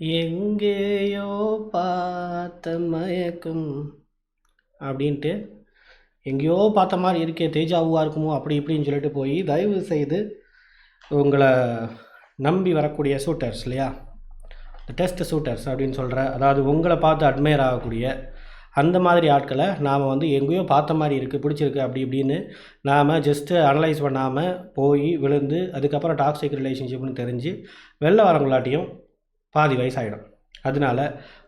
எங்கேயோ பார்த்த மயக்கம் அப்படின்ட்டு எங்கேயோ பார்த்த மாதிரி இருக்கே தேஜாவாக இருக்குமோ அப்படி இப்படின்னு சொல்லிட்டு போய் தயவு செய்து உங்களை நம்பி வரக்கூடிய சூட்டர்ஸ் இல்லையா? இந்த டெஸ்ட் சூட்டர்ஸ் அப்படின்னு சொல்கிற அதாவது உங்களை பார்த்து அட்மையர் ஆகக்கூடிய அந்த மாதிரி ஆட்களை நாம் வந்து எங்கேயோ பார்த்த மாதிரி இருக்குது பிடிச்சிருக்கு அப்படி இப்படின்னு நாம் ஜஸ்ட்டு அனலைஸ் பண்ணாமல் போய் விழுந்து அதுக்கப்புறம் டாக்ஸிக் ரிலேஷன்ஷிப்னு தெரிஞ்சு வெளில வரவங்களாட்டியும் பாதி வயசாகிடும் அதனால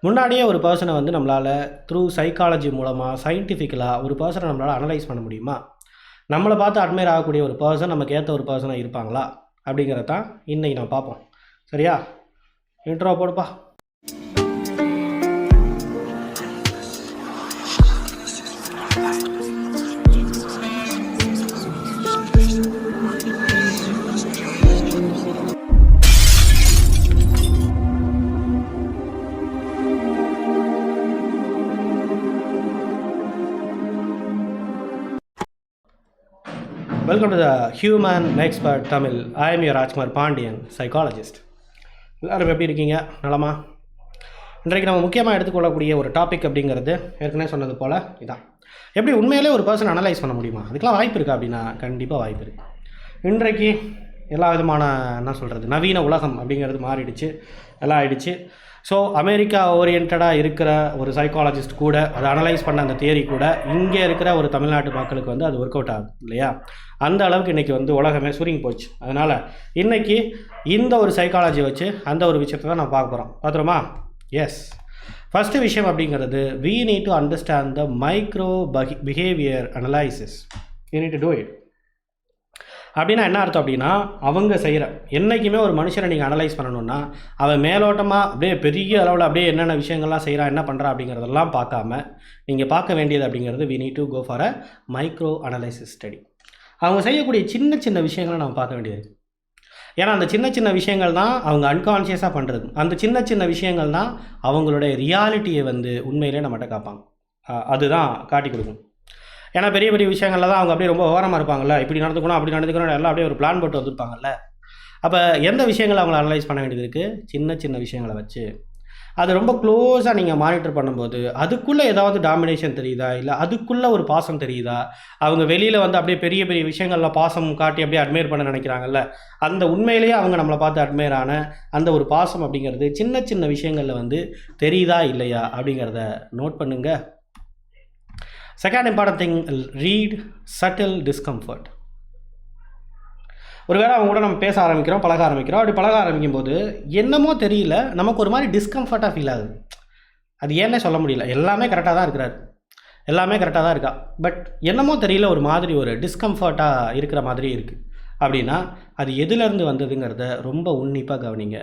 முன்னாடியே ஒரு பர்சனை வந்து நம்மளால் த்ரூ சைக்காலஜி மூலமாக சயின்டிஃபிக்கலாக ஒரு பர்சனை நம்மளால் அனலைஸ் பண்ண முடியுமா? நம்மளை பார்த்து அட்மையர் ஆகக்கூடிய ஒரு பர்சன் நமக்கு ஏற்ற ஒரு பர்சனாக இருப்பாங்களா? அப்படிங்கிறத தான் இன்றைக்கி நான் பார்ப்போம். சரியா? இன்ட்ரோ போடுப்பா. Welcome to the human expert Tamil I am your Rajkumar Pandian psychologist எல்லோரும் எப்படி இருக்கீங்க? நலமா? இன்றைக்கு நம்ம முக்கியமாக எடுத்துக்கொள்ளக்கூடிய ஒரு டாபிக் அப்படிங்கிறது ஏற்கனவே சொன்னது போல் இதான். எப்படி உண்மையிலே ஒரு பர்சன் அனலைஸ் பண்ண முடியுமா? அதுக்கெலாம் வாய்ப்பு இருக்கா அப்படின்னா கண்டிப்பாக வாய்ப்பு இருக்குது இன்றைக்கு எல்லா விதமான என்ன சொல்கிறது நவீன உலகம் அப்படிங்கிறது மாறிடுச்சு. எல்லாம் ஆயிடுச்சு. ஸோ அமெரிக்கா ஓரியன்டாக இருக்கிற ஒரு சைக்காலஜிஸ்ட் கூட அதை அனலைஸ் பண்ண அந்த தியரி கூட இங்கே இருக்கிற ஒரு தமிழ்நாட்டு மக்களுக்கு வந்து அது ஒர்க் அவுட் ஆகுது இல்லையா? அந்த அளவுக்கு இன்றைக்கி வந்து உலகமே சுருங்கி போச்சு. அதனால் இன்றைக்கி இந்த ஒரு சைக்காலஜி வச்சு அந்த ஒரு விஷயத்தை தான் நான் பார்க்க போகிறோம் பார்த்துருமா எஸ் ஃபஸ்ட்டு விஷயம் அப்படிங்கிறது we need to understand the micro பஹி behaviour analysis you need to do it அப்படின்னா என்ன அர்த்தம் அப்படின்னா அவங்க செய்கிற என்றைக்குமே ஒரு மனுஷனை நீங்கள் அனலைஸ் பண்ணணுன்னா அவன் மேலோட்டமாக அப்படியே பெரிய அளவில் அப்படியே என்னென்ன விஷயங்கள்லாம் செய்கிறான் என்ன பண்ணுறான் அப்படிங்கிறதெல்லாம் பார்க்காம நீங்கள் பார்க்க வேண்டியது அப்படிங்கிறது we need to go for a micro analysis study அவங்க செய்யக்கூடிய சின்ன சின்ன விஷயங்களை நம்ம பார்க்க வேண்டியது ஏன்னா அந்த சின்ன சின்ன விஷயங்கள் தான் அவங்க அன்கான்ஷியஸாக பண்ணுறது அந்த சின்ன சின்ன விஷயங்கள் தான் அவங்களுடைய ரியாலிட்டியை வந்து உண்மையிலே நம்மகிட்ட காப்பாங்க. அதுதான் காட்டி கொடுக்கும். ஏன்னா பெரிய பெரிய விஷயங்கள்ல தான் அவங்க அப்படியே ரொம்ப ஓரமாக இருப்பாங்கல்ல. இப்படி நடந்துக்கணும் அப்படி நடந்துக்கணும் எல்லாம் அப்படியே ஒரு பிளான் போட்டு வந்திருப்பாங்கல்ல. அப்போ எந்த விஷயங்களை அவங்கள அனலைஸ் பண்ண வேண்டியது இருக்குது சின்ன சின்ன விஷயங்களை வச்சு. அது ரொம்ப க்ளோஸாக நீங்கள் மானிட்டர் பண்ணும்போது அதுக்குள்ளே ஏதாவது டாமினேஷன் தெரியுதா? இல்லை அதுக்குள்ளே ஒரு பாசம் தெரியுதா? அவங்க வெளியில் வந்து அப்படியே பெரிய பெரிய விஷயங்களில் பாசம் காட்டி அப்படியே அட்மையர் பண்ண நினைக்கிறாங்கல்ல. அந்த உண்மையிலேயே அவங்க நம்மளை பார்த்து அட்மையர் ஆன அந்த ஒரு பாசம் அப்படிங்கிறது சின்ன சின்ன விஷயங்களில் வந்து தெரியுதா இல்லையா? அப்படிங்கிறத நோட் பண்ணுங்கள் second important thing read subtle discomfort ஒருவேளை அவங்க கூட நம்ம பேச ஆரம்பிக்கிறோம் பழக ஆரம்பிக்கிறோம். அப்படி பழக ஆரம்பிக்கும் போது என்னமோ தெரியல நமக்கு ஒரு மாதிரி டிஸ்கம்ஃபர்ட்டாக ஃபீல் ஆகுது. அது ஏன்னே சொல்ல முடியல. எல்லாமே கரெக்டாக தான் இருக்கிறாரு. எல்லாமே கரெக்டாக தான் இருக்கா. பட் என்னமோ தெரியல ஒரு மாதிரி ஒரு டிஸ்கம்ஃபர்ட்டாக இருக்கிற மாதிரி இருக்குது அப்படின்னா அது எதுலேருந்து வந்ததுங்கிறத ரொம்ப உன்னிப்பாக கவனிங்க.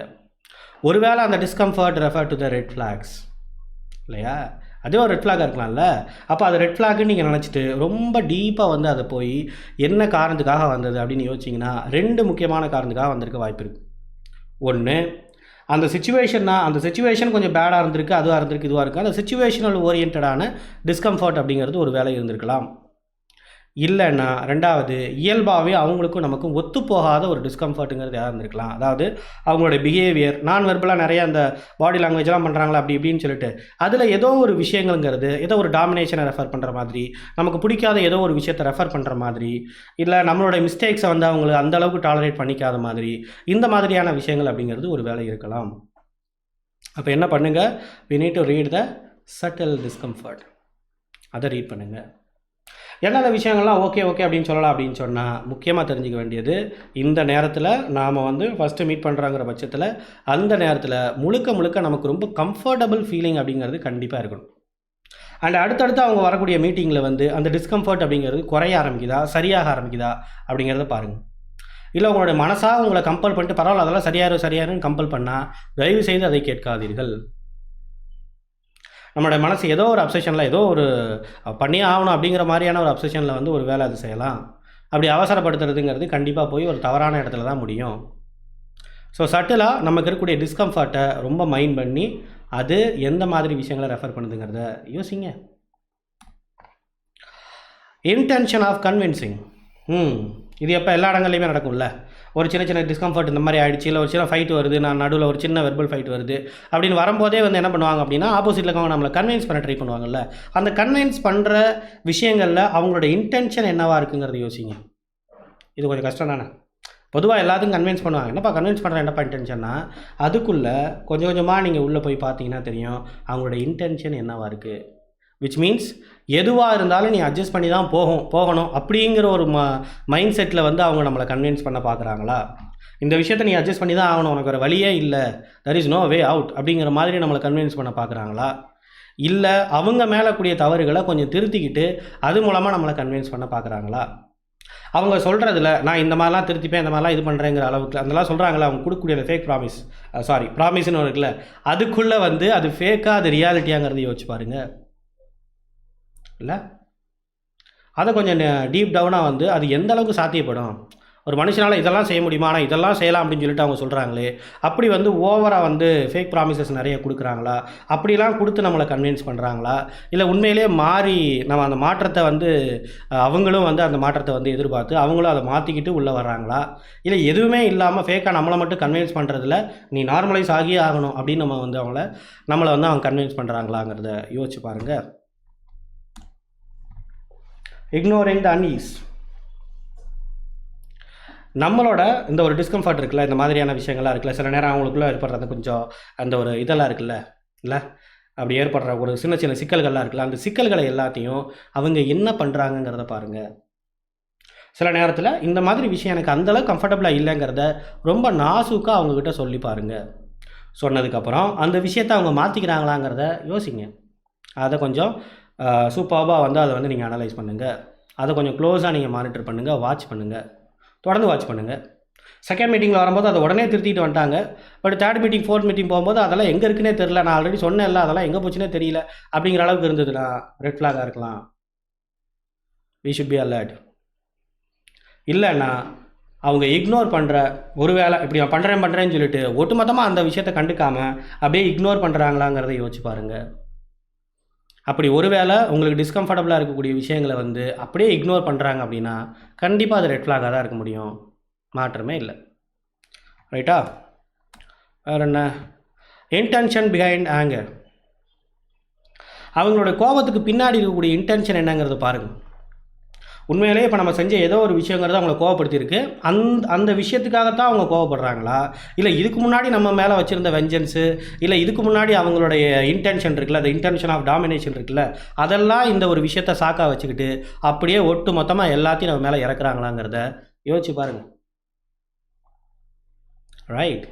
ஒருவேளை அந்த discomfort refer to the red flags இல்லையா? அதே ஒரு ரெட் ஃப்ளாகாக இருக்கலாம்ல? அப்போ அது ரெட் ஃப்ளாக்னு நீங்கள் நினச்சிட்டு ரொம்ப டீப்பாக வந்து அதை போய் என்ன காரணத்துக்காக வந்தது அப்படின்னு யோசிச்சிங்கன்னா ரெண்டு முக்கியமான காரணத்துக்காக வந்திருக்க வாய்ப்பு இருக்குது ஒன்று அந்த சுச்சுவேஷன்னா அந்த சுச்சுவேஷன் கொஞ்சம் பேடாக இருந்திருக்கு அதுவாக இருந்திருக்கு இதுவாக இருக்குது அந்த சுச்சுவேஷனல் ஓரியன்டான டிஸ்கம்ஃபர்ட் அப்படிங்கிறது ஒரு வேலை இருந்திருக்கலாம். இல்லைன்னா ரெண்டாவது இயல்பாகவே அவங்களுக்கும் நமக்கும் ஒத்து போகாத ஒரு டிஸ்கம்ஃபர்ட்டுங்கிறது யாராக இருந்திருக்கலாம். அதாவது அவங்களோட பிஹேவியர் நான் வெர்பலாக நிறைய அந்த பாடி லாங்குவேஜ்லாம் பண்ணுறாங்களா அப்படி இப்படின்னு சொல்லிட்டு அதில் ஏதோ ஒரு விஷயங்கள்ங்கிறது ஏதோ ஒரு டாமினேஷனை ரெஃபர் பண்ணுற மாதிரி நமக்கு பிடிக்காத ஏதோ ஒரு விஷயத்தை ரெஃபர் பண்ணுற மாதிரி இல்லை நம்மளோட மிஸ்டேக்ஸை வந்து அவங்களுக்கு அந்த அளவுக்கு டாலரேட் பண்ணிக்காத மாதிரி இந்த மாதிரியான விஷயங்கள் அப்படிங்கிறது ஒரு வேலை இருக்கலாம். அப்போ என்ன பண்ணுங்கள் we need to read the subtle discomfort அதை ரீட் பண்ணுங்கள் என்னென்ன விஷயங்கள்லாம் ஓகே ஓகே அப்படின்னு சொல்லலாம் அப்படின்னு சொன்னால் முக்கியமாக தெரிஞ்சுக்க வேண்டியது இந்த நேரத்தில் நாம் வந்து ஃபஸ்ட்டு மீட் பண்ணுறாங்கிற பட்சத்தில் அந்த நேரத்தில் முழுக்க முழுக்க நமக்கு ரொம்ப கம்ஃபர்டபுள் ஃபீலிங் அப்படிங்கிறது கண்டிப்பாக இருக்கணும். அண்ட் அடுத்தடுத்து அவங்க வரக்கூடிய மீட்டிங்கில் வந்து அந்த டிஸ்கம்ஃபர்ட் அப்படிங்கிறது குறைய ஆரம்பிக்குதா சரியாக ஆரம்பிக்குதா அப்படிங்கிறத பாருங்கள் இல்லை உங்களுடைய மனசாக உங்களை கம்பல் பண்ணிட்டு பரவாயில்ல அதெல்லாம் சரியாயிரும் சரியாயிருன்னு கம்பல் பண்ணால் தயவு செய்து அதை கேட்காதீர்கள். நம்மளோட மனசு ஏதோ ஒரு அப்சஷனில் ஏதோ ஒரு பண்ணியே ஆகணும் அப்படிங்கிற மாதிரியான ஒரு அப்சஷனில் வந்து ஒரு வேலை அது செய்யலாம். அப்படி அவசரப்படுத்துறதுங்கிறது கண்டிப்பாக போய் ஒரு தவறான இடத்துல தான் முடியும். ஸோ சட்டிலாக நமக்கு இருக்கக்கூடிய டிஸ்கம்ஃபர்ட்டை ரொம்ப மைண்ட் பண்ணி அது எந்த மாதிரி விஷயங்களை ரெஃபர் பண்ணுதுங்கிறத யோசிங்க. இன்டென்ஷன் ஆஃப் கன்வின்சிங் ம். இது எப்போ எல்லா இடங்கள்லையுமே நடக்கும்ல? ஒரு சின்ன சின்ன டிஸ்கம்ஃபர்ட் இந்த மாதிரி ஆகிடுச்சு இல்லை ஒரு சின்ன ஃபைட் வருது நான் நடுவில் ஒரு சின்ன வெர்பல் ஃபைட் வருது அப்படின்னு வரும்போதே வந்து என்ன பண்ணுவாங்க அப்படின்னா ஆப்போசிட்டில் இருக்கவங்க நம்மளை கன்வின்ஸ் பண்ண ட்ரை பண்ணுவாங்கல்ல. அந்த கன்வின்ஸ் பண்ணுற விஷயங்களில் அவங்களோட இன்டென்ஷன் என்னவாக இருக்குங்கிறத யோசிங்க. இது கொஞ்சம் கஷ்டம் தானே? பொதுவாக எல்லாத்துக்கும் கன்வின்ஸ் பண்ணுவாங்க. என்னப்பா கன்வின்ஸ் பண்ணுற என்னப்பா இன்டென்ஷன்னா அதுக்குள்ளே கொஞ்சம் கொஞ்சமாக நீங்கள் உள்ளே போய் பார்த்தீங்கன்னா தெரியும் அவங்களோட இன்டென்ஷன் என்னவாக இருக்குது விச் மீன்ஸ் எதுவாக இருந்தாலும் நீ அட்ஜஸ்ட் பண்ணி தான் போகும் போகணும் அப்படிங்கிற ஒரு ம மைண்ட் செட்டில் வந்து அவங்க நம்மளை கன்வின்ஸ் பண்ண பார்க்குறாங்களா? இந்த விஷயத்தை நீ அட்ஜஸ்ட் பண்ணி தான் ஆகணும் உனக்கு ஒரு வழியே இல்லை. There is no way out அப்படிங்கிற மாதிரி நம்மளை கன்வின்ஸ் பண்ண பார்க்குறாங்களா? இல்லை அவங்க மேலே கூடிய தவறுகளை கொஞ்சம் திருத்திக்கிட்டு அது மூலமாக நம்மளை கன்வின்ஸ் பண்ண பார்க்குறாங்களா? அவங்க சொல்கிறதுல நான் இந்த மாதிரிலாம் திருத்திப்பேன் இந்த மாதிரிலாம் இது பண்ணுறேங்கிற அளவுக்கு அதெல்லாம் சொல்கிறாங்களா அவங்க கொடுக்கக்கூடிய அந்த ஃபேக் ப்ராமிஸ் சாரி ப்ராமிஸ்னு இருக்குல்ல அதுக்குள்ளே வந்து அது ஃபேக்காக அது ரியாலிட்டியாங்கிறத யோசிச்சு பாருங்கள் இல்லை? அதை கொஞ்சம் டீப் டவுனாக வந்து அது எந்த அளவுக்கு சாத்தியப்படும்? ஒரு மனுஷனால் இதெல்லாம் செய்ய முடியுமா? ஆனால் இதெல்லாம் செய்யலாம் அப்படின்னு சொல்லிட்டு அவங்க சொல்கிறாங்களே அப்படி வந்து ஓவராக வந்து ஃபேக் ப்ராமிசஸ் நிறைய கொடுக்குறாங்களா? அப்படிலாம் கொடுத்து நம்மளை கன்வின்ஸ் பண்ணுறாங்களா இல்லை உண்மையிலே மாறி நம்ம அந்த மாற்றத்தை வந்து அவங்களும் வந்து அந்த மாற்றத்தை வந்து எதிர்பார்த்து அவங்களும் அதை மாற்றிக்கிட்டு உள்ளே வர்றாங்களா? இல்லை எதுவுமே இல்லாமல் ஃபேக்காக நம்மளை மட்டும் கன்வின்ஸ் பண்ணுறதுல நீ நார்மலைஸ் ஆகியே ஆகணும் அப்படின்னு நம்ம வந்து அவங்கள நம்மளை வந்து அவங்க கன்வின்ஸ் பண்ணுறாங்களாங்கிறத யோசிச்சு பாருங்கள் இக்னோரிங் த அன்ஈஸ் நம்மளோட இந்த ஒரு டிஸ்கம்ஃபர்ட் இருக்குல்ல இந்த மாதிரியான விஷயங்கள்லாம் இருக்குல்ல சில நேரம் அவங்களுக்குள்ள ஏற்படுற அந்த கொஞ்சம் அந்த ஒரு இதெல்லாம் இருக்குல்ல இல்லை? அப்படி ஏற்படுற ஒரு சின்ன சின்ன சிக்கல்கள்லாம் இருக்குல்ல அந்த சிக்கல்களை எல்லாத்தையும் அவங்க என்ன பண்ணுறாங்கங்கிறத பாருங்கள் சில நேரத்தில் இந்த மாதிரி விஷயம் எனக்கு அந்தளவுக்கு கம்ஃபர்டபுளாக இல்லைங்கிறத ரொம்ப நாசூக்காக அவங்கக்கிட்ட சொல்லி பாருங்கள் சொன்னதுக்கப்புறம் அந்த விஷயத்தை அவங்க மாற்றிக்கிறாங்களாங்கிறத யோசிங்க. அதை கொஞ்சம் சூப்பராக வந்து அதை வந்து நீங்கள் அனலைஸ் பண்ணுங்கள் அதை கொஞ்சம் க்ளோஸாக நீங்கள் மானிட்டர் பண்ணுங்கள் வாட்ச் பண்ணுங்கள் தொடர்ந்து வாட்ச் பண்ணுங்கள் செகண்ட் மீட்டிங்கில் வரும்போது அதை உடனே திருத்திட்டு வந்துட்டாங்க. But third meeting fourth meeting போகும்போது அதெல்லாம் எங்கே இருக்குன்னே தெரில நான் ஆல்ரெடி சொன்னேன்ல அதெல்லாம் எங்கே போச்சுன்னே தெரியல. அப்படிங்கிற அளவுக்கு இருந்ததுன்னா ரெட் ஃப்ளாகாக இருக்கலாம். வி ஷுட் பி அலர்ட் இல்லைன்னா அவங்க இக்னோர் பண்ணுற ஒரு வேளை இப்படி நான் பண்ணுறேன் பண்ணுறேன்னு சொல்லிட்டு ஒட்டுமொத்தமாக அந்த விஷயத்தை கண்டுக்காமல் அப்படியே இக்னோர் பண்ணுறாங்களாங்கிறத யோசிச்சு பாருங்கள் அப்படி ஒருவேளை உங்களுக்கு டிஸ்கம்ஃபர்டபுளாக இருக்கக்கூடிய விஷயங்களை வந்து அப்படியே இக்னோர் பண்ணுறாங்க அப்படின்னா கண்டிப்பாக அது ரெட் ஃப்ளாகாக தான் இருக்க முடியும். மாற்றமே இல்லை. ரைட்டா வேறு என்ன? இன்டென்ஷன் பிஹைண்ட் ஆங்கர் அவங்களோட கோபத்துக்கு பின்னாடி இருக்கக்கூடிய இன்டென்ஷன் என்னங்கிறத பாருங்கள் உண்மையிலேயே இப்போ நம்ம செஞ்ச ஏதோ ஒரு விஷயங்கிறது அவங்கள கோவப்படுத்தியிருக்கு. அந்த அந்த விஷயத்துக்காகத்தான் அவங்க கோவப்படுறாங்களா? இல்லை இதுக்கு முன்னாடி நம்ம மேலே வச்சுருந்த வெஞ்சன்ஸு இல்லை இதுக்கு முன்னாடி அவங்களுடைய இன்டென்ஷன் இருக்குல்ல அந்த இன்டென்ஷன் ஆஃப் டாமினேஷன் இருக்குல்ல அதெல்லாம் இந்த ஒரு விஷயத்தை சாக்கா வச்சுக்கிட்டு அப்படியே ஒட்டு மொத்தமாக எல்லாத்தையும் நம்ம மேலே இறக்குறாங்களாங்கிறத யோசிச்சு பாருங்கள் right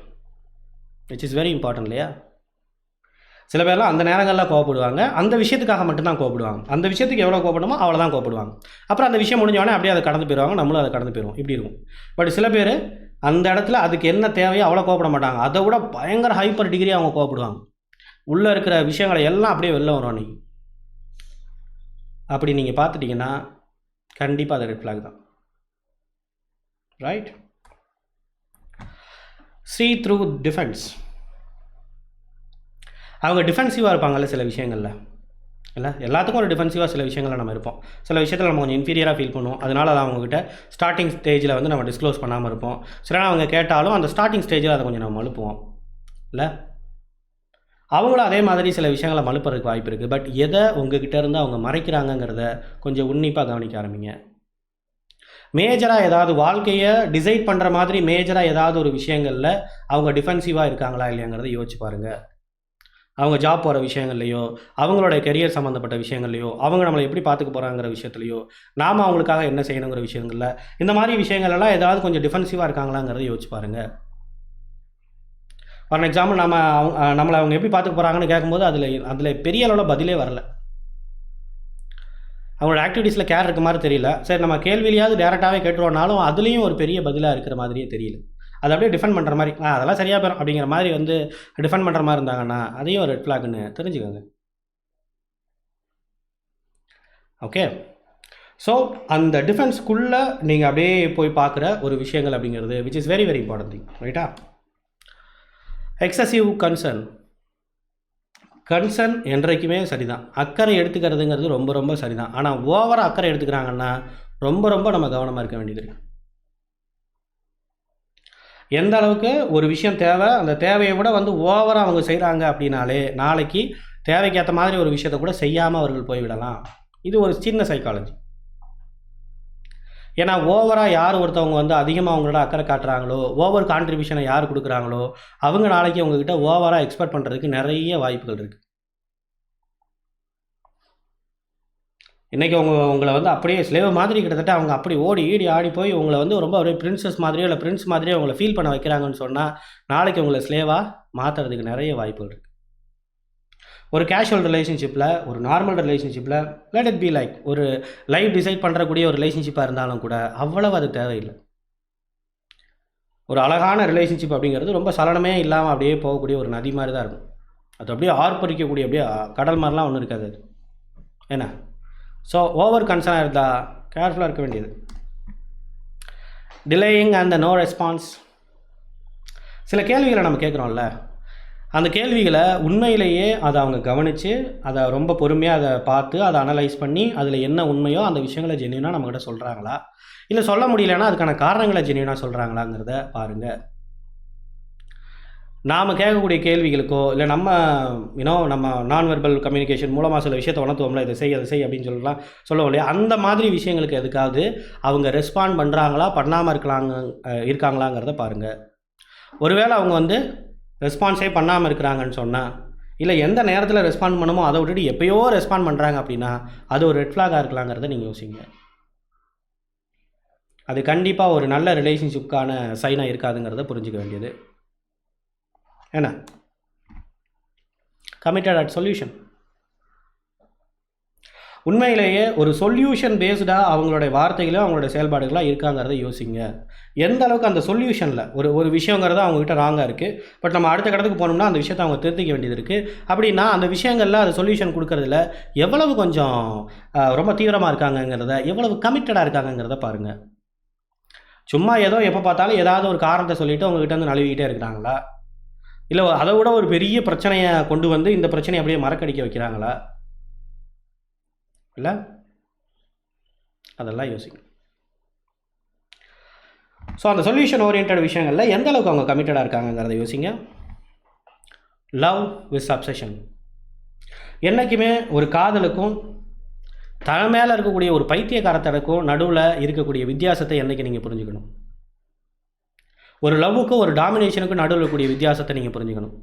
which is very important இல்லையா? சில பேர்லாம் அந்த நேரங்களில் கோவப்படுவாங்க. அந்த விஷயத்துக்காக மட்டும்தான் கோவப்படுவாங்க. அந்த விஷயத்துக்கு எவ்வளோ கோவப்படுமோ அவ்வளோ தான் கோவப்படுவாங்க. அப்புறம் அந்த விஷயம் முடிஞ்சவொடனே அப்படியே அதை கடந்து போயிடுவாங்க நம்மளும் அதை கடந்து போயிடுவோம் இப்படி இருக்கும். பட் சில பேர் அந்த இடத்துல அதுக்கு என்ன தேவையோ அவ்வளோ கோவப்பட மாட்டாங்க. அதை விட பயங்கர ஹைப்பர் டிகிரி அவங்க கோவப்படுவாங்க. உள்ளே இருக்கிற விஷயங்களை எல்லாம் அப்படியே வெளில வரும் அன்றைக்கி அப்படி நீங்கள் பார்த்துட்டிங்கன்னா கண்டிப்பாக அது ரெட் ஃப்ளாக் தான். ரைட் சி த்ரூ டிஃபென்ஸ் அவங்க டிஃபென்சிவாக இருப்பாங்கல்ல சில விஷயங்களில். இல்லை? எல்லாத்துக்கும் ஒரு டிஃபென்சிவாக சில விஷயங்களில் நம்ம இருப்போம். சில விஷயத்தில் நம்ம கொஞ்சம் இன்ஃபீரியராக ஃபீல் பண்ணுவோம். அதனால அதை அவங்கக்கிட்ட ஸ்டார்டிங் ஸ்டேஜில் வந்து நம்ம டிஸ்க்ளோஸ் பண்ணாமல் இருப்போம். சில அவங்க கேட்டாலும் அந்த ஸ்டார்டிங் ஸ்டேஜில் அதை கொஞ்சம் நம்ம மழுப்புவோம். இல்லை? அவங்களும் அதே மாதிரி சில விஷயங்களை மழுப்புறதுக்கு வாய்ப்பு இருக்குது பட் எதை உங்ககிட்ட இருந்து அவங்க மறைக்கிறாங்கங்கிறத கொஞ்சம் உன்னிப்பாக கவனிக்க ஆரம்பிங்க. மேஜராக ஏதாவது வாழ்க்கையை டிசைட் பண்ணுற மாதிரி மேஜராக ஏதாவது ஒரு விஷயங்களில் அவங்க டிஃபென்சிவாக இருக்காங்களா இல்லையாங்கிறத யோசிச்சு பாருங்கள் அவங்க ஜாப் போகிற விஷயங்கள்லையோ அவங்களோட கெரியர் சம்மந்தப்பட்ட விஷயங்கள்லையோ அவங்க நம்மளை எப்படி பார்த்துக்க போகிறாங்கிற விஷயத்துலையோ நாம் அவங்களுக்காக என்ன செய்யணுங்கிற விஷயங்களில் இந்த மாதிரி விஷயங்கள் எல்லாம் ஏதாவது கொஞ்சம் டிஃபென்சிவாக இருக்காங்களாங்கிறத யோசிச்சு பாருங்கள் ஃபார் எக்ஸாம்பிள் நம்ம அவங்க நம்மளை அவங்க எப்படி பார்த்துக்க போகிறாங்கன்னு கேட்கும்போது அதில் அதில் பெரிய அளவில் பதிலே வரல. அவங்களோட ஆக்டிவிட்டீஸில் கேர் இருக்க மாதிரி தெரியல. சரி நம்ம கேள்வியிலையாவது டேரெக்டாகவே கேட்டுருவோம்னாலும் அதுலேயும் ஒரு பெரிய பதிலாக இருக்கிற மாதிரியே தெரியல. அதை அப்படியே டிஃபெண்ட் பண்ணுற மாதிரி ஆ அதெல்லாம் சரியாக போயிடும் அப்படிங்கிற மாதிரி வந்து டிஃபெண்ட் பண்ணுற மாதிரி இருந்தாங்கன்னா அதையும் ரெட் ஃப்ளாக்னு தெரிஞ்சுக்கோங்க. ஓகே ஸோ அந்த டிஃபென்ஸ்க்குள்ளே நீங்கள் அப்படியே போய் பார்க்குற ஒரு விஷயங்கள் அப்படிங்கிறது which is very very important thing ரைட்டா எக்ஸசிவ் கன்சர்ன் கன்சர்ன் என்றைக்குமே சரிதான். அக்கறை எடுத்துக்கிறதுங்கிறது ரொம்ப ரொம்ப சரிதான். ஆனால் ஓவராக அக்கறை எடுத்துக்கிறாங்கன்னா ரொம்ப ரொம்ப நம்ம கவனமாக இருக்க வேண்டியது இருக்குது எந்த அளவுக்கு ஒரு விஷயம் தேவை அந்த தேவையை விட வந்து ஓவராக அவங்க செய்கிறாங்க அப்படின்னாலே நாளைக்கு தேவைக்கேற்ற மாதிரி ஒரு விஷயத்தை கூட செய்யாமல் அவர்கள் போய்விடலாம். இது ஒரு சின்ன சைக்காலஜி ஏன்னா ஓவராக யார் ஒருத்தவங்க வந்து அதிகமாக அவங்களோட அக்கறை காட்டுறாங்களோ ஓவர் கான்ட்ரிபியூஷனை யார் கொடுக்குறாங்களோ அவங்க நாளைக்கு அவங்கக்கிட்ட ஓவராக எக்ஸ்பெக்ட் பண்ணுறதுக்கு நிறைய வாய்ப்புகள் இருக்குது இன்றைக்கி அவங்க உங்களை வந்து அப்படியே ஸ்லேவ் மாதிரி கிட்டத்தட்ட அவங்க அப்படி ஓடி ஈடி ஆடி போய் உங்களை வந்து ரொம்ப அப்படியே பிரின்சஸ் மாதிரியோ இல்லை பிரின்ஸ் மாதிரியோ உங்களை ஃபீல் பண்ண வைக்கிறாங்கன்னு சொன்னால் நாளைக்கு உங்களை ஸ்லேவாக மாற்றுறதுக்கு நிறைய வாய்ப்புகள் இருக்குது ஒரு கேஷுவல் ரிலேஷன்ஷிப்பில் ஒரு நார்மல் ரிலேஷன்ஷிப்பில் லெட் இட் பி லைக் ஒரு லைஃப் டிசைட் பண்ணுறக்கூடிய ஒரு ரிலேஷன்ஷிப்பாக இருந்தாலும் கூட அவ்வளவு அது தேவையில்லை. ஒரு அழகான ரிலேஷன்ஷிப் அப்படிங்கிறது ரொம்ப சலனமே இல்லாமல் அப்படியே போகக்கூடிய ஒரு நதி மாதிரி தான் இருக்கும். அது அப்படியே ஆர்ப்பரிக்கக்கூடிய அப்படியே கடல் மாதிரிலாம் ஒன்றும் இருக்காது அது. என்ன? ஸோ ஓவர் கன்சர்னாக இருந்தால் கேர்ஃபுல்லாக இருக்க வேண்டியது. Delaying and the no response சில கேள்விகளை நம்ம கேட்குறோம்ல. அந்த கேள்விகளை உண்மையிலேயே அதை அவங்க கவனித்து அதை ரொம்ப பொறுமையாக அதை பார்த்து அதை அனலைஸ் பண்ணி அதில் என்ன உண்மையோ அந்த விஷயங்களை ஜென்யூனாக நம்மக்கிட்ட சொல்கிறாங்களா இல்லை சொல்ல முடியலன்னா அதுக்கான காரணங்களை ஜென்யூனாக சொல்கிறாங்களாங்கிறத பாருங்கள் நாம் கேட்கக்கூடிய கேள்விகளுக்கோ இல்லை நம்ம யூனோ நம்ம நான் வெர்பல் கம்யூனிகேஷன் மூலமாக சில விஷயத்தை உணர்த்துவோம்ல இதை செய் அதை செய் அப்படின்னு சொல்லலாம் சொல்லுவோம் இல்லையா அந்த மாதிரி விஷயங்களுக்கு எதுக்காவது அவங்க ரெஸ்பாண்ட் பண்ணுறாங்களா பண்ணாமல் இருக்கலாங்க இருக்காங்களாங்கிறத பாருங்கள் ஒருவேளை அவங்க வந்து ரெஸ்பான்ஸே பண்ணாமல் இருக்கிறாங்கன்னு சொன்னால் இல்லை எந்த நேரத்தில் ரெஸ்பாண்ட் பண்ணுமோ அதை விட்டுட்டு எப்போயோ ரெஸ்பாண்ட் பண்ணுறாங்க அப்படின்னா அது ஒரு ரெட் ஃப்ளாகாக இருக்கலாங்கிறத நீங்கள் யோசிங்க. அது கண்டிப்பாக ஒரு நல்ல ரிலேஷன்ஷிப்கான சைனாக இருக்காதுங்கிறத புரிஞ்சுக்க வேண்டியது. என்ன? கமிட்டட் அட் சொல்யூஷன் உண்மையிலேயே ஒரு சொல்யூஷன் பேஸ்டாக அவங்களுடைய வார்த்தைகளும் அவங்களுடைய செயல்பாடுகளாக இருக்காங்கிறத யோசிங்க. எந்த அளவுக்கு அந்த சொல்யூஷனில் ஒரு ஒரு விஷயங்கிறது அவங்ககிட்ட ராங்காக இருக்குது பட் நம்ம அடுத்த கடத்துக்கு போனோம்னா அந்த விஷயத்தை அவங்க திருத்திக்க வேண்டியது இருக்குது அப்படின்னா அந்த விஷயங்களில் அது சொல்யூஷன் கொடுக்கறதுல எவ்வளவு கொஞ்சம் ரொம்ப தீவிரமாக இருக்காங்கங்கிறத எவ்வளவு கமிட்டடாக இருக்காங்கங்கிறத பாருங்கள் சும்மா ஏதோ எப்போ பார்த்தாலும் ஏதாவது ஒரு காரணத்தை சொல்லிவிட்டு அவங்ககிட்ட வந்து நழுவிக்கிட்டே இருக்கிறாங்களா? இல்லை அதை விட ஒரு பெரிய பிரச்சனையை கொண்டு வந்து இந்த பிரச்சனையை அப்படியே மறக்கடிக்க வைக்கிறாங்களா? இல்லை? அதெல்லாம் யோசிக்கணும். ஸோ அந்த சொல்யூஷன் ஓரியன்ட் விஷயங்களில் எந்த அளவுக்கு அவங்க கமிட்டடாக இருக்காங்கங்கிறத யோசிங்க. லவ் வித் அப்சஷன் என்றைக்குமே ஒரு காதலுக்கும் தலை மேலே இருக்கக்கூடிய ஒரு பைத்தியக்காரத்தனுக்கும் நடுவில் இருக்கக்கூடிய வித்தியாசத்தை என்றைக்கு நீங்கள் புரிஞ்சுக்கணும்? ஒரு லவ்வுக்கும் ஒரு டாமினேஷனுக்கும் நடுவில் இருக்கக்கூடிய வித்தியாசத்தை நீங்கள் புரிஞ்சுக்கணும்.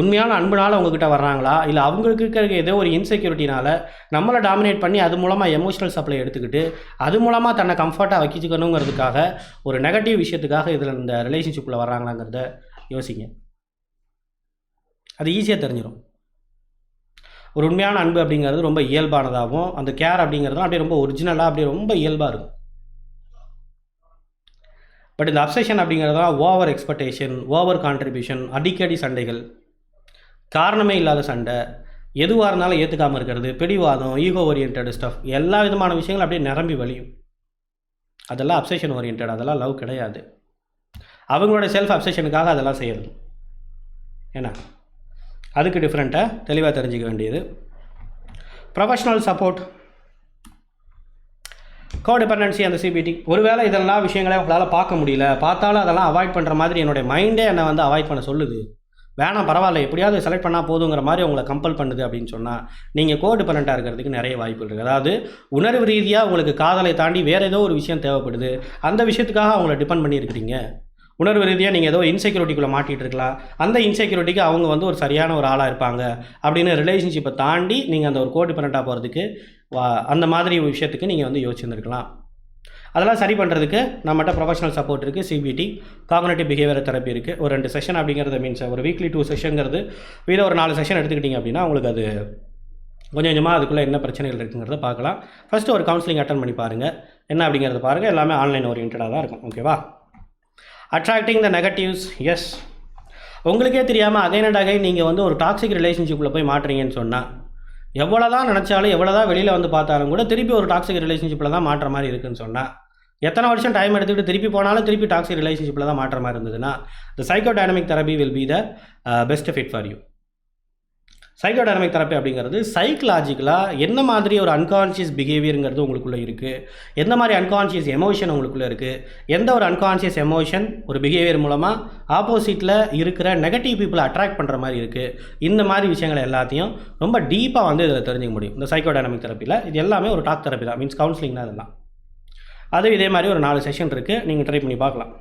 உண்மையான அன்புனால் அவங்கக்கிட்ட வர்றாங்களா? இல்லை அவங்களுக்கு இருக்கிற ஏதோ ஒரு இன்செக்யூரிட்டினால் நம்மளை டாமினேட் பண்ணி அது மூலமாக எமோஷனல் சப்ளை எடுத்துக்கிட்டு அது மூலமாக தன்னை கம்ஃபர்ட்டாக வச்சுக்கணுங்கிறதுக்காக ஒரு நெகட்டிவ் விஷயத்துக்காக இதில் இந்த ரிலேஷன்ஷிப்பில் வர்றாங்களாங்கிறத யோசிங்க. அது ஈஸியாக தெரிஞ்சிடும் ஒரு உண்மையான அன்பு அப்படிங்கிறது ரொம்ப இயல்பானதாகவும் அந்த கேர் அப்படிங்கிறதும் அப்படியே ரொம்ப ஒரிஜினலாக அப்படியே ரொம்ப இயல்பாக இருக்கும். பட் இந்த அப்சஷன் அப்படிங்கிறதுலாம் ஓவர் எக்ஸ்பெக்டேஷன் ஓவர் கான்ட்ரிபியூஷன் அடிக்கடி சண்டைகள். காரணமே இல்லாத சண்டை. எதுவாக இருந்தாலும் ஏற்றுக்காமல் இருக்கிறது பிடிவாதம் ஈகோ ஓரியன்ட் ஸ்டஃப் எல்லா விதமான விஷயங்களும் அப்படியே நிரம்பி வழியும். அதெல்லாம் அப்சஷன் ஓரியன்ட் அதெல்லாம் லவ் கிடையாது. அவங்களோட செல்ஃப் அப்சஷனுக்காக அதெல்லாம் செய்யறது. ஏன்னா அதுக்கு டிஃப்ரெண்ட்டாக தெளிவாக தெரிஞ்சிக்க வேண்டியது. ப்ரொஃபஷ்னல் சப்போர்ட் கோடிபெண்டன்சி அந்த சிபிடி ஒருவேளை இதெல்லாம் விஷயங்களை உங்களால் பார்க்க முடியல. பார்த்தாலும் அதெல்லாம் அவாய்ட் பண்ணுற மாதிரி என்னுடைய மைண்டே என்னை வந்து அவாய்ட் பண்ண சொல்லுது. வேணாம் பரவாயில்ல. எப்படியாவது செலக்ட் பண்ணால் போதுங்கிற மாதிரி உங்களை கம்பல் பண்ணுது அப்படின்னு சொன்னால் நீங்கள் கோடிபெண்டண்ட்டாக இருக்கிறதுக்கு நிறைய வாய்ப்புகள் இருக்குது அதாவது உணர்வு ரீதியாக உங்களுக்கு காதலை தாண்டி வேறு ஏதோ ஒரு விஷயம் தேவைப்படுது. அந்த விஷயத்துக்காக அவங்கள டிபெண்ட் பண்ணியிருக்கிறீங்க. உணர்வு ரீதியாக நீங்கள் ஏதோ இன்செக்யூரிட்டிக்குள்ளே மாட்டிகிட்டு இருக்கலாம். அந்த இன்செக்யூரிட்டிக்கு அவங்க வந்து ஒரு சரியான ஒரு ஆளாக இருப்பாங்க. அப்படின்னு ரிலேஷன்ஷிப்பை தாண்டி நீங்கள் அந்த ஒரு கோடிபெண்டண்ட்டாக போகிறதுக்கு அந்த மாதிரி விஷயத்துக்கு நீங்கள் வந்து யோசிச்சுருந்துருக்கலாம். அதெல்லாம் சரி பண்ணுறதுக்கு நம்மகிட்ட ப்ரொஃபஷனல் சப்போர்ட் இருக்குது சிபிடி காக்னேட்டிவ் பிஹேவியர் தெரப்பி இருக்குது ஒரு ரெண்டு செஷன் அப்படிங்கிறது மீன்ஸ் ஒரு வீக்லி டூ செஷனுங்கிறது வீட ஒரு நாலு செஷன் எடுத்துக்கிட்டிங்க அப்படின்னா உங்களுக்கு அது கொஞ்சம் கொஞ்சமாக அதுக்குள்ளே என்ன பிரச்சனைகள் இருக்குங்கிறத பார்க்கலாம். ஃபஸ்ட்டு ஒரு கவுன்சிலிங் அட்டன் பண்ணி பாருங்கள் என்ன அப்படிங்கிறத பாருங்கள் எல்லாமே ஆன்லைன் ஓரியன்டாக தான் இருக்கும். ஓகேவா அட்ராக்டிங் த நெகட்டிவ்ஸ் எஸ் உங்களுக்கே தெரியாமல் அகைன் அண்ட் அகைன் நீங்கள் வந்து ஒரு டாக்ஸிக் ரிலேஷன்ஷிப்பில் போய் மாட்டுறீங்கன்னு சொன்னால் எவ்வளோ தான் நினச்சாலும் எவ்வளோ தான் வெளியில் வந்து பார்த்தாலும் கூட திருப்பி ஒரு டாக்ஸிக் ரிலேஷன்ஷிப்பில் தான் மாற்ற மாதிரி இருக்குன்னு சொன்னால் எத்தனை வருஷம் டைம் எடுத்துக்கிட்டு திருப்பி போனாலும் திருப்பி டாக்ஸிக் ரிலேஷன்ஷிப்பில் தான் மாற்ற மாதிரி இருந்ததுன்னா the psycho dynamic therapy will be the best fit for you psychodynamic therapy அப்படிங்கிறது சைக்கலாஜிக்கலாக என்ன மாதிரி ஒரு அன்கான்ஷியஸ் பிஹேவியருங்கிறது உங்களுக்குள்ளே இருக்குது எந்த மாதிரி அன்கான்ஷியஸ் எமோஷன் உங்களுக்குள்ளே இருக்குது எந்த ஒரு அன்கான்ஷியஸ் எமோஷன் ஒரு பிஹேவியர் மூலமாக ஆப்போசிட்டில் இருக்கிற நெகட்டிவ் பீப்புளை அட்ராக்ட் பண்ணுற மாதிரி இருக்குது இந்த மாதிரி விஷயங்கள் எல்லாத்தையும் ரொம்ப டீப்பாக வந்து இதில் தெரிஞ்சுக்க முடியும். இந்த சைக்கோடைனமிக் தெரப்பியில் இது எல்லாமே ஒரு டாக் தெரப்பி தான். மீன்ஸ் கவுன்சிலிங் தான் இதெல்லாம். அது இதே மாதிரி ஒரு நாலு செஷன் இருக்குது நீங்கள் ட்ரை பண்ணி பார்க்கலாம்.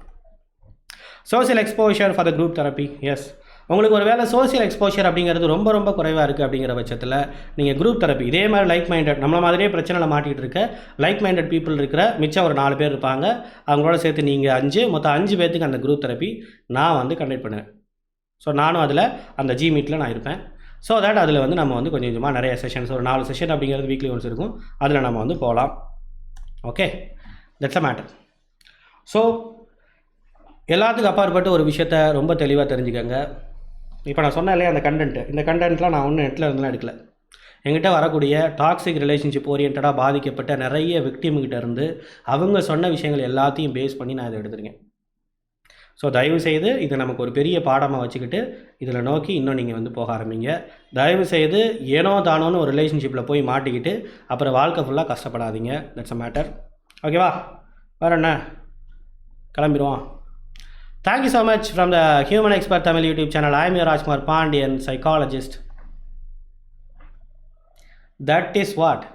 Social exposure for the group therapy S உங்களுக்கு ஒரு வேளை சோசியல் எக்ஸ்போஷர் அப்படிங்கிறது ரொம்ப ரொம்ப குறைவாக இருக்குது அப்படிங்கிற பட்சத்தில் நீங்கள் குரூப் தெரப்பி இதே மாதிரி லைக் மைண்டட் நம்மள மாதிரியே பிரச்சனையில் மாட்டிகிட்டு இருக்க லைக் மைண்டட் பீப்புள் இருக்கிற மிச்சம் ஒரு நாலு பேர் இருப்பாங்க. அவங்களோட சேர்த்து நீங்கள் அஞ்சு மொத்தம் அஞ்சு பேர்த்துக்கு அந்த குரூப் தெரப்பி நான் வந்து கண்டக்ட் பண்ணுவேன். ஸோ நானும் அதில் அந்த ஜி மீட்டில் நான் இருப்பேன். ஸோ தட் அதில் வந்து நம்ம வந்து கொஞ்சம் கொஞ்சமாக நிறைய செஷன்ஸ் ஒரு நாலு செஷன் அப்படிங்கிறது வீக்லி ஒன்ஸ் இருக்கும். அதில் நம்ம வந்து போகலாம். Okay that's a matter so எல்லாத்துக்கும் அப்பாற்பட்டு ஒரு விஷயத்த ரொம்ப தெளிவாக தெரிஞ்சுக்கங்க. இப்போ நான் சொன்னேன் இல்லையா அந்த கண்டென்ட் இந்த கண்டென்ட்லாம் நான் ஒன்றும் நெட்டில் இருந்துலாம் எடுக்கல. எங்கிட்ட வரக்கூடிய டாக்ஸிக் ரிலேஷன்ஷிப் ஓரியன்டாக பாதிக்கப்பட்ட நிறைய விக்டிம்கிட்ட இருந்து அவங்க சொன்ன விஷயங்கள் எல்லாத்தையும் பேஸ் பண்ணி நான் இதை எடுத்துருக்கேன். ஸோ தயவுசெய்து இதை நமக்கு ஒரு பெரிய பாடமாக வச்சுக்கிட்டு இதில் நோக்கி இன்னும் நீங்கள் வந்து போக ஆரம்பிங்க. தயவுசெய்து ஏனோ தானோன்னு ஒரு ரிலேஷன்ஷிப்பில் போய் மாட்டிக்கிட்டு அப்புறம் வாழ்க்கை ஃபுல்லாக கஷ்டப்படாதீங்க. தட்ஸ் அ மேட்டர் ஓகேவா வேறு என்ன? கிளம்பிடுவோம் Thank you so much from the Human Expert Tamil YouTube channel. I am your Rajkumar Pandian, psychologist. That is what